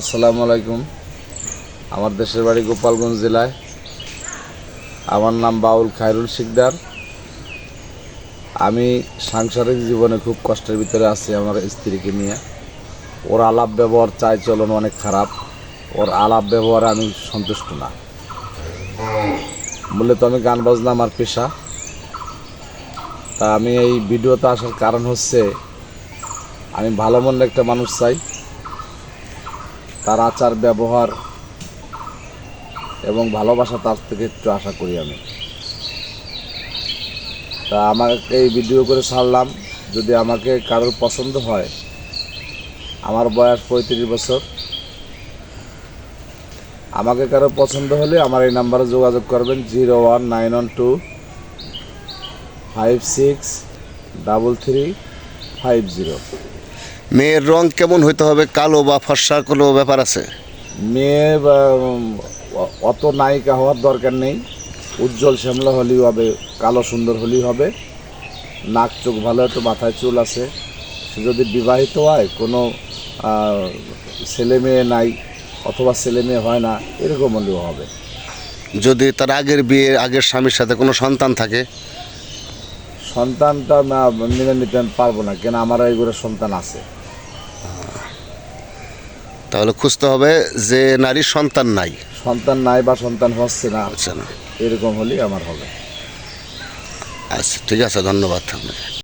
আসসালামু আলাইকুম। আমার দেশের বাড়ি গোপালগঞ্জ জেলায়। আমার নাম বাউল খায়রুল শিকদার। আমি সাংসারিক জীবনে খুব কষ্টের ভিতরে আছি আমার স্ত্রীকে নিয়ে। ওর আলাপ ব্যবহার চাই চলন অনেক খারাপ। ওর আলাপ ব্যবহারে আমি সন্তুষ্ট না। মূলত আমি গান বাজনা আমার পেশা। তা আমি এই ভিডিওতে আসার কারণ হচ্ছে, আমি ভালো মন্দ একটা মানুষ চাই। তার আচার, ব্যবহার এবং ভালোবাসা তার থেকে একটু আশা করি আমি। তা আমাকে এই ভিডিও করে ছাড়লাম। যদি আমাকে কারোর পছন্দ হয়, আমার বয়স পঁয়ত্রিশ বছর, আমাকে কারও পছন্দ হলে আমার এই নাম্বারে যোগাযোগ করবেন zero one nine one two five six double three five zero. মেয়ের রং কেমন হইতে হবে? কালো বা ফর্সা কোনো ব্যাপার আছে? মেয়ে অত নায়িকা হওয়ার দরকার নেই। উজ্জ্বল শ্যামলা হলেই হবে কালো সুন্দর হলেই হবে। নাক চোখ ভালো তো মাথায় চুল আছে। সে যদি বিবাহিত হয় কোনো ছেলে মেয়ে নাই অথবা ছেলে মেয়ে হয় না এরকম হলেও হবে। যদি তার আগের বিয়ে আগের স্বামীর সাথে কোনো সন্তান থাকে? সন্তানটা না- মেনে নিতে পারব না কেন আমার এইগুলো সন্তান আছে। তাহলে খুঁজতে হবে যে নারীর সন্তান নাই। সন্তান নাই বা সন্তান হচ্ছে না। হচ্ছে না। এরকম হলেই আমার হবে। আচ্ছা ঠিক আছে ধন্যবাদ আপনাকে